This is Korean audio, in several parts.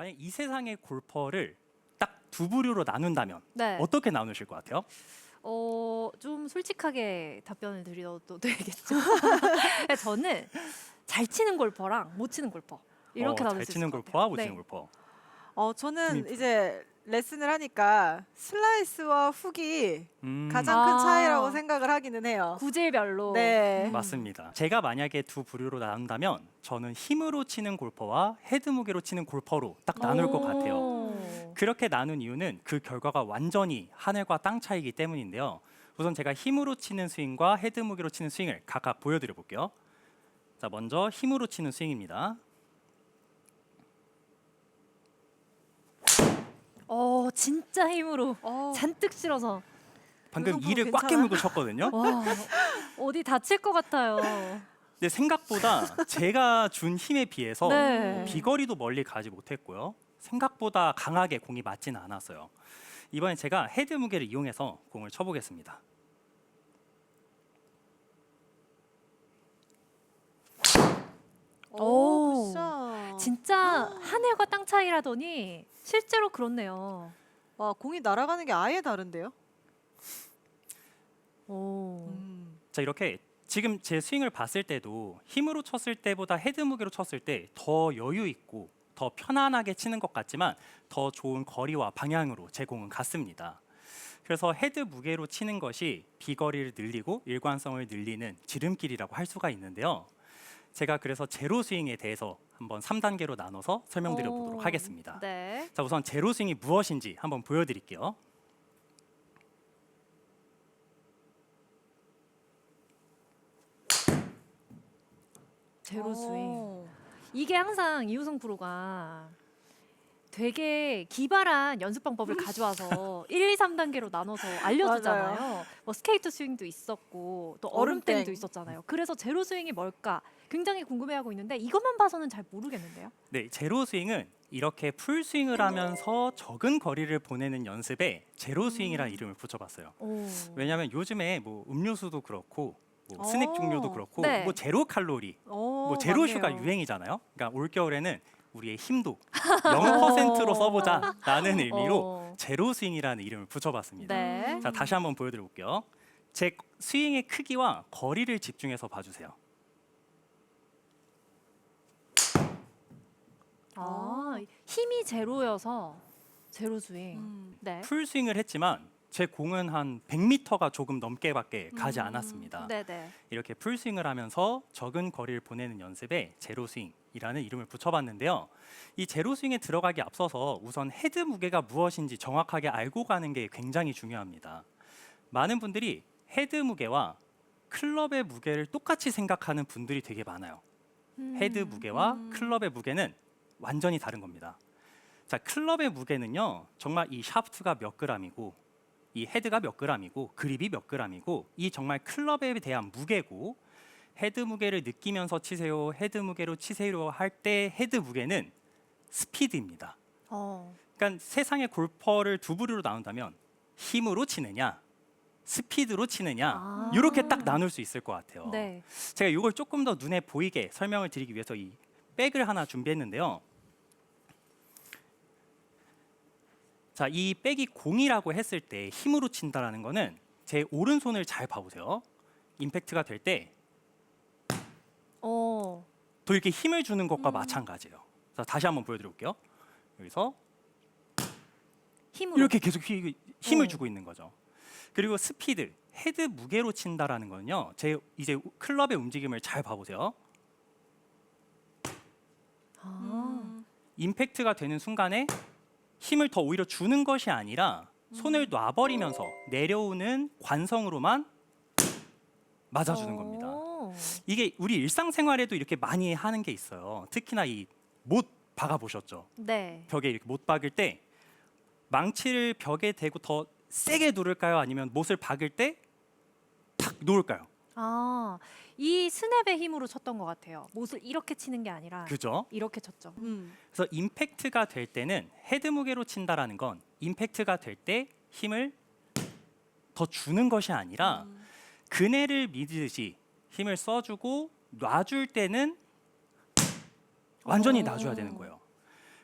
만약 이 세상의 골퍼를 딱 두 부류로 나눈다면 네. 어떻게 나누실 것 같아요? 어, 좀 솔직하게 답변을 드려도 되겠죠. 네, 저는 잘 치는 골퍼랑 못 치는 골퍼 이렇게 어, 나눌 잘수 치는 있을 것 골퍼와. 못 네. 치는 골퍼. 어 저는. 이제 레슨을 하니까 슬라이스와 훅이 음, 가장 큰 아. 차이라고 생각을 하기는 해요. 구질별로. 네. 음. 맞습니다. 제가 만약에 두 부류로 나눈다면 저는 힘으로 치는 골퍼와 헤드 무게로 치는 골퍼로 딱 나눌 것 같아요. 오. 그렇게 나눈 이유는 그 결과가 완전히 하늘과 땅 차이기 때문인데요. 우선 제가 힘으로 치는 스윙과 헤드 무게로 치는 스윙을 각각 보여드려 볼게요. 자, 먼저 힘으로 치는 스윙입니다. 어, 진짜 힘으로 어, 잔뜩 실어서 방금 이를 꽉 괜찮아? 깨물고 쳤거든요. 와 어디 다칠 것 같아요. 근데 생각보다 제가 준 힘에 비해서 네. 비거리도 멀리 가지 못했고요. 생각보다 강하게 공이 맞지는 않았어요. 이번엔 제가 헤드 무게를 이용해서 공을 쳐보겠습니다. 오. 오. 진짜 하늘과 땅 차이라더니 실제로 그렇네요. 와 공이 날아가는 게 아예 다른데요? 오. 음. 자 이렇게 지금 제 스윙을 봤을 때도 힘으로 쳤을 때보다 헤드 무게로 쳤을 때 더 여유 있고 더 편안하게 치는 것 같지만 더 좋은 거리와 방향으로 제 공은 갔습니다. 그래서 헤드 무게로 치는 것이 비거리를 늘리고 일관성을 늘리는 지름길이라고 할 수가 있는데요. 제가 그래서 제로 스윙에 대해서 한번 3단계로 나눠서 설명드려 보도록 오. 하겠습니다. 네. 자 우선 제로 스윙이 무엇인지 한번 보여 드릴게요. 제로 스윙. 오. 이게 항상 이우성 프로가 되게 기발한 연습 방법을 가져와서 1, 2, 3단계로 나눠서 알려주잖아요. 뭐 스케이트 스윙도 있었고 또 얼음땡도 얼음땡. 있었잖아요. 그래서 제로 스윙이 뭘까 굉장히 궁금해하고 있는데 이것만 봐서는 잘 모르겠는데요. 네, 제로 스윙은 이렇게 풀 스윙을 하면서 적은 거리를 보내는 연습에 제로 스윙이라는 이름을 붙여봤어요. 오. 왜냐하면 요즘에 뭐 음료수도 그렇고 뭐 오. 스낵 종류도 그렇고 네. 뭐 제로 칼로리, 오, 뭐 제로 맞네요. 슈가 유행이잖아요. 그러니까 올 겨울에는 우리의 힘도 0%로 써보자라는 의미로 어. 제로 스윙이라는 이름을 붙여봤습니다. 네. 자, 다시 한번 보여드려 볼게요. 제 스윙의 크기와 거리를 집중해서 봐주세요. 아, 힘이 제로여서 제로 스윙. 음. 네. 풀 스윙을 했지만 제 공은 한 100m가 조금 넘게밖에 가지 음. 않았습니다. 네, 네. 이렇게 풀 스윙을 하면서 적은 거리를 보내는 연습에 제로 스윙 이라는 이름을 붙여봤는데요. 이 제로 스윙에 들어가기 앞서서 우선 헤드 무게가 무엇인지 정확하게 알고 가는 게 굉장히 중요합니다. 많은 분들이 헤드 무게와 클럽의 무게를 똑같이 생각하는 분들이 되게 많아요. 헤드 무게와 음. 클럽의 무게는 완전히 다른 겁니다. 자, 클럽의 무게는요, 정말 이 샤프트가 몇 그램이고, 이 헤드가 몇 그램이고, 그립이 몇 그램이고, 이 정말 클럽에 대한 무게고, 헤드 무게를 느끼면서 치세요, 헤드 무게로 치세요 할 때 헤드 무게는 스피드입니다. 어. 그러니까 세상의 골퍼를 두 부류로 나눈다면 힘으로 치느냐, 스피드로 치느냐, 아. 이렇게 딱 나눌 수 있을 것 같아요. 네. 제가 이걸 조금 더 눈에 보이게 설명을 드리기 위해서 이 백을 하나 준비했는데요. 자, 이 백이 공이라고 했을 때 힘으로 친다라는 거는 제 오른손을 잘 봐보세요. 임팩트가 될 때 더 어. 이렇게 힘을 주는 것과 음. 마찬가지예요. 자, 다시 한번 보여드릴게요. 여기서 힘으로. 이렇게 계속 휘- 힘을 어. 주고 있는 거죠. 그리고 스피드, 헤드 무게로 친다라는 거는요. 제 이제 클럽의 움직임을 잘 봐보세요. 아. 음. 임팩트가 되는 순간에 힘을 더 오히려 주는 것이 아니라 손을 놔버리면서 내려오는 관성으로만 맞아주는 겁니다. 오. 이게 우리 일상생활에도 이렇게 많이 하는 게 있어요. 특히나 이 못 박아 보셨죠? 네. 벽에 이렇게 못 박을 때 망치를 벽에 대고 더 세게 누를까요? 아니면 못을 박을 때탁 놓을까요? 아, 이 스냅의 힘으로 쳤던 것 같아요. 못을 이렇게 치는 게 아니라 그죠? 이렇게 쳤죠. 음. 그래서 임팩트가 될 때는 헤드 무게로 친다라는 건 임팩트가 될 때 힘을 더 주는 것이 아니라 음. 그네를 믿듯이 힘을 써주고 놔줄 때는 완전히 오. 놔줘야 되는 거예요.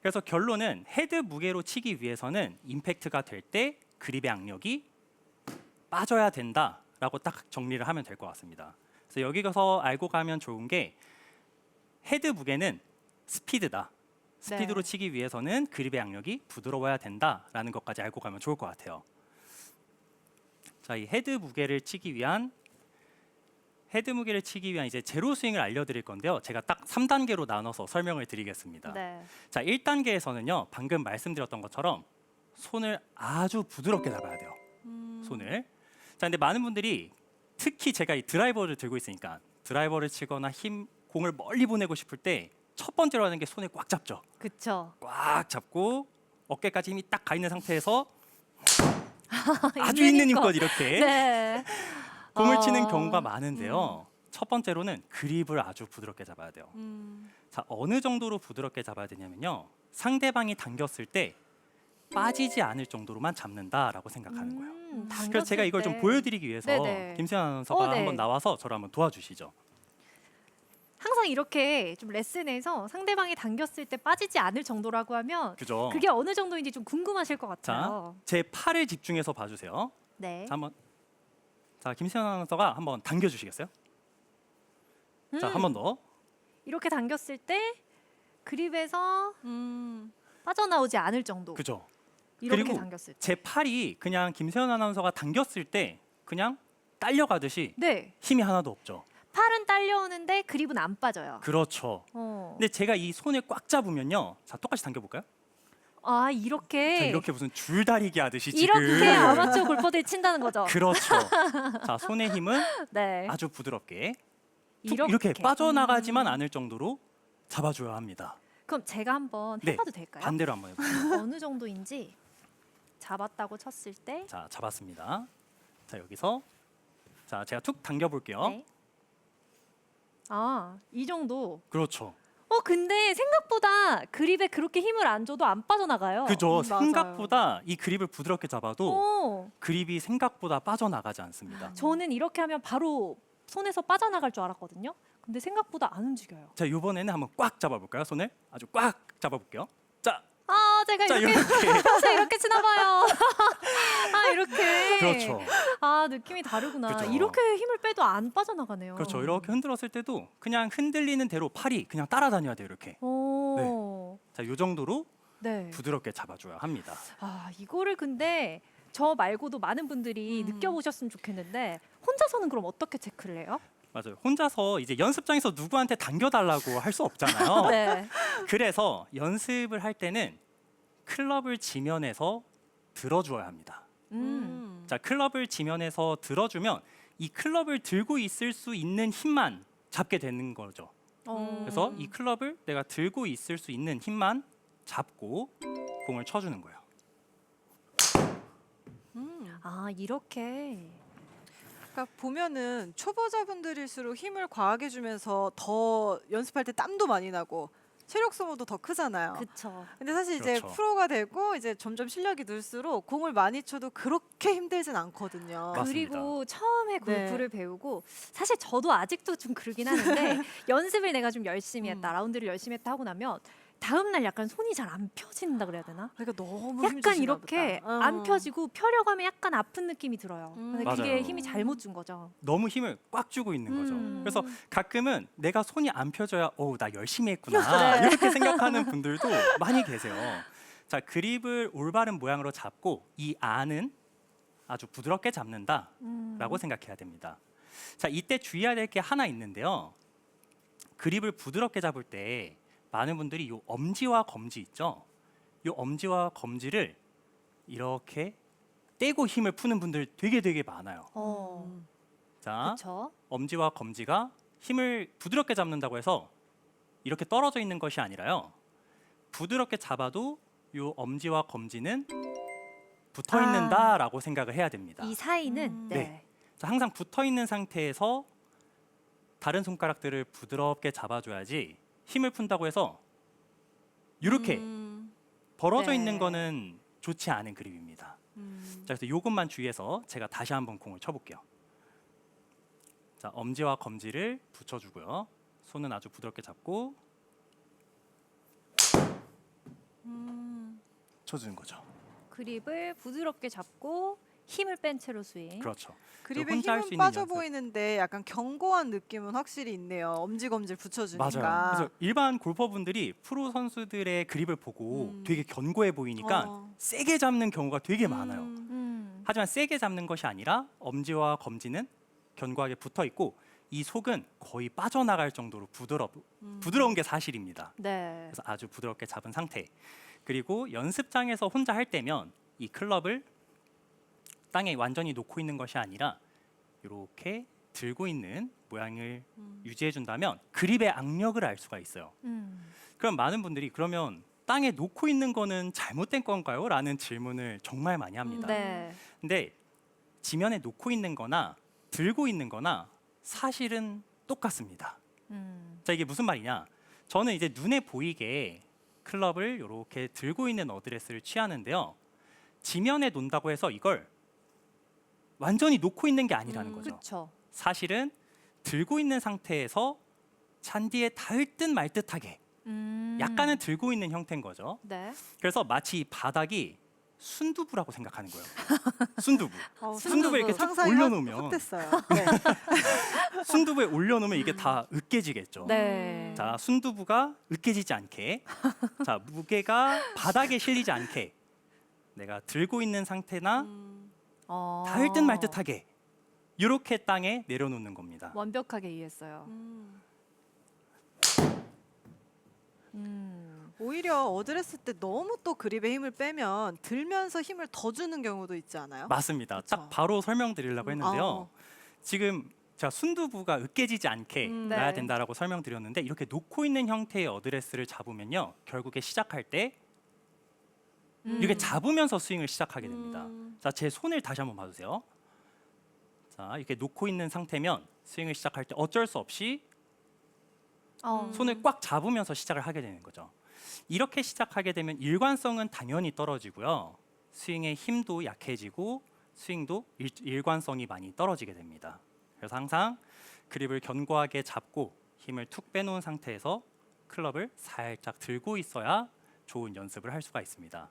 그래서 결론은 헤드 무게로 치기 위해서는 임팩트가 될 때 그립의 악력이 빠져야 된다라고 딱 정리를 하면 될 것 같습니다. 그래서 여기서 알고 가면 좋은 게 헤드 무게는 스피드다. 스피드로 네. 치기 위해서는 그립의 악력이 부드러워야 된다라는 것까지 알고 가면 좋을 것 같아요. 자, 이 헤드 무게를 치기 위한 헤드 무게를 치기 위한 이제 제로 스윙을 알려드릴 건데요. 제가 딱 3단계로 나눠서 설명을 드리겠습니다. 네. 자, 1단계에서는요. 방금 말씀드렸던 것처럼 손을 아주 부드럽게 잡아야 돼요. 음. 손을. 자, 근데 많은 분들이 특히 제가 이 드라이버를 들고 있으니까 드라이버를 치거나 힘 공을 멀리 보내고 싶을 때 첫 번째로 하는 게 손을 꽉 잡죠. 그쵸. 꽉 잡고 어깨까지 힘이 딱 가 있는 상태에서 아주 있는 힘껏 이렇게 네. 공을 어, 치는 경우가 많은데요. 첫 번째로는 그립을 아주 부드럽게 잡아야 돼요. 음. 자 어느 정도로 부드럽게 잡아야 되냐면요 상대방이 당겼을 때 빠지지 않을 정도로만 잡는다라고 생각하는 거예요. 음, 그래서 제가 당겼을 이걸 좀 때 보여드리기 위해서 네네. 김세현 아나운서가 어, 네. 한번 나와서 저를 한번 도와주시죠. 항상 이렇게 좀 레슨에서 상대방이 당겼을 때 빠지지 않을 정도라고 하면 그죠? 그게 어느 정도인지 좀 궁금하실 것 같아요. 제 팔을 집중해서 봐주세요. 네. 자 한번 자 김세현 아나운서가 한번 당겨 주시겠어요? 자 음, 한번 더. 이렇게 당겼을 때 그립에서 음. 빠져나오지 않을 정도. 그죠? 이렇게 그리고 당겼을 때. 제 팔이 그냥 김세현 아나운서가 당겼을 때 그냥 딸려가듯이 네. 힘이 하나도 없죠. 팔은 딸려오는데 그립은 안 빠져요. 그렇죠. 어. 근데 제가 이 손을 꽉 잡으면요. 자 똑같이 당겨 볼까요? 아 이렇게 자, 이렇게 무슨 줄다리기 하듯이 지금 이렇게 아마추어 골퍼들이 친다는 거죠. 그렇죠. 자 손의 힘은 네. 아주 부드럽게 툭 이렇게. 이렇게, 빠져나가지만 음. 않을 정도로 잡아줘야 합니다. 그럼 제가 한번 네, 해봐도 될까요? 반대로 한번 해보세요. 어느 정도인지 잡았다고 쳤을 때. 자 잡았습니다. 자 여기서 자 제가 툭 당겨볼게요. 네. 아, 이 정도. 그렇죠. 어, 근데 생각보다 그립에 그렇게 힘을 안 줘도 안 빠져나가요. 그죠. 음, 맞아요. 생각보다 이 그립을 부드럽게 잡아도 오, 그립이 생각보다 빠져나가지 않습니다. 저는 이렇게 하면 바로 손에서 빠져나갈 줄 알았거든요. 근데 생각보다 안 움직여요. 자 이번에는 한번 꽉 잡아볼까요? 손을 아주 꽉 잡아볼게요. 제가 자 이렇게 이렇게 평소에 이렇게 치나 봐요. 아, 이렇게. 그렇죠. 아, 느낌이 다르구나. 그죠. 이렇게 힘을 빼도 안 빠져나가네요. 그렇죠. 이렇게 흔들었을 때도 그냥 흔들리는 대로 팔이 그냥 따라다녀야 돼요. 이렇게. 오. 자, 이 정도로 네. 부드럽게 잡아줘야 합니다. 아, 이거를 근데 저 말고도 많은 분들이 음. 느껴보셨으면 좋겠는데 혼자서는 그럼 어떻게 체크를 해요? 맞아요. 혼자서 이제 연습장에서 누구한테 당겨달라고 할 수 없잖아요. 네. 그래서 연습을 할 때는 클럽을 지면에서 들어주어야 합니다. 음. 음. 자, 클럽을 지면에서 들어주면 이 클럽을 들고 있을 수 있는 힘만 잡게 되는 거죠. 어. 그래서 이 클럽을 내가 들고 있을 수 있는 힘만 잡고 공을 쳐주는 거예요. 음. 아 이렇게 그러니까 보면은 초보자분들일수록 힘을 과하게 주면서 더 연습할 때 땀도 많이 나고 체력 소모도 더 크잖아요. 그쵸. 근데 사실 이제 그렇죠. 프로가 되고 이제 점점 실력이 늘수록 공을 많이 쳐도 그렇게 힘들진 않거든요. 맞습니다. 그리고 처음에 네. 골프를 배우고 사실 저도 아직도 좀 그러긴 하는데 연습을 내가 좀 열심히 했다 음. 라운드를 열심히 했다 하고 나면 다음 날 약간 손이 잘 안 펴진다 그래야 되나? 그러니까 너무 약간 힘주시나 이렇게 보다. 어. 안 펴지고 펴려고 하면 약간 아픈 느낌이 들어요. 음. 근데 그게 맞아요. 힘이 잘못 준 거죠. 너무 힘을 꽉 주고 있는 거죠. 음. 그래서 가끔은 내가 손이 안 펴져야 어우 나 열심히 했구나 이렇게 생각하는 분들도 많이 계세요. 자 그립을 올바른 모양으로 잡고 이 안은 아주 부드럽게 잡는다라고 음. 생각해야 됩니다. 자 이때 주의해야 될 게 하나 있는데요. 그립을 부드럽게 잡을 때 많은 분들이 이 엄지와 검지 있죠. 이 엄지와 검지를 이렇게 떼고 힘을 푸는 분들 되게 되게 많아요. 어. 음. 자 그렇죠. 엄지와 검지가 힘을 부드럽게 잡는다고 해서 이렇게 떨어져 있는 것이 아니라요. 부드럽게 잡아도 이 엄지와 검지는 붙어 아. 있는다라고 생각을 해야 됩니다. 이 사이는 음. 네. 네. 자, 항상 붙어 있는 상태에서 다른 손가락들을 부드럽게 잡아줘야지 힘을 푼다고 해서 이렇게 음. 벌어져 네. 있는 거는 좋지 않은 그립입니다. 음. 자, 그래서 이것만 주의해서 제가 다시 한번 공을 쳐볼게요. 자, 엄지와 검지를 붙여주고요. 손은 아주 부드럽게 잡고 붙여주는 거죠. 그립을 부드럽게 잡고 힘을 뺀 채로 스윙. 그렇죠. 그립에 혼자 할수 힘은 있는 빠져 연습. 보이는데 약간 견고한 느낌은 확실히 있네요. 엄지검지 붙여주니까. 맞아요. 그래서 일반 골퍼분들이 프로 선수들의 그립을 보고 음. 되게 견고해 보이니까 어. 세게 잡는 경우가 되게 많아요. 음. 음. 하지만 세게 잡는 것이 아니라 엄지와 검지는 견고하게 붙어 있고 이 속은 거의 빠져나갈 정도로 부드러 음. 부드러운 게 사실입니다. 네. 그래서 아주 부드럽게 잡은 상태. 그리고 연습장에서 혼자 할 때면 이 클럽을 땅에 완전히 놓고 있는 것이 아니라 이렇게 들고 있는 모양을 음. 유지해 준다면 그립의 악력을 알 수가 있어요. 음. 그럼 많은 분들이 그러면 땅에 놓고 있는 거는 잘못된 건가요? 라는 질문을 정말 많이 합니다. 네. 근데 지면에 놓고 있는 거나 들고 있는 거나 사실은 똑같습니다. 음. 자, 이게 무슨 말이냐? 저는 이제 눈에 보이게 클럽을 이렇게 들고 있는 어드레스를 취하는데요. 지면에 놓는다고 해서 이걸 완전히 놓고 있는 게 아니라는 음, 거죠. 그렇죠. 사실은 들고 있는 상태에서 잔디에 닿을 듯 말 듯하게 음. 약간은 들고 있는 형태인 거죠. 네. 그래서 마치 이 바닥이 순두부라고 생각하는 거예요. 순두부. 어, 순두부 이렇게 툭 상상이 올려놓으면 헛됐어요. 네. 순두부에 올려놓으면 이게 다 으깨지겠죠. 네. 자 순두부가 으깨지지 않게 자 무게가 바닥에 실리지 않게 내가 들고 있는 상태나 음. 어. 닿을 듯 말 듯하게 이렇게 땅에 내려놓는 겁니다. 완벽하게 이해했어요. 음. 음. 오히려 어드레스 때 너무 또 그립에 힘을 빼면 들면서 힘을 더 주는 경우도 있지 않아요? 맞습니다. 그쵸. 딱 바로 설명드리려고 음, 했는데요. 어. 지금 제가 순두부가 으깨지지 않게 음, 놔야 네. 된다라고 설명드렸는데 이렇게 놓고 있는 형태의 어드레스를 잡으면요 결국에 시작할 때 음. 이렇게 잡으면서 스윙을 시작하게 됩니다. 음. 자, 제 손을 다시 한번 봐주세요. 자, 이렇게 놓고 있는 상태면 스윙을 시작할 때 어쩔 수 없이 어. 손을 꽉 잡으면서 시작을 하게 되는 거죠. 이렇게 시작하게 되면 일관성은 당연히 떨어지고요. 스윙의 힘도 약해지고 스윙도 일, 일관성이 많이 떨어지게 됩니다. 그래서 항상 그립을 견고하게 잡고 힘을 툭 빼놓은 상태에서 클럽을 살짝 들고 있어야 좋은 연습을 할 수가 있습니다.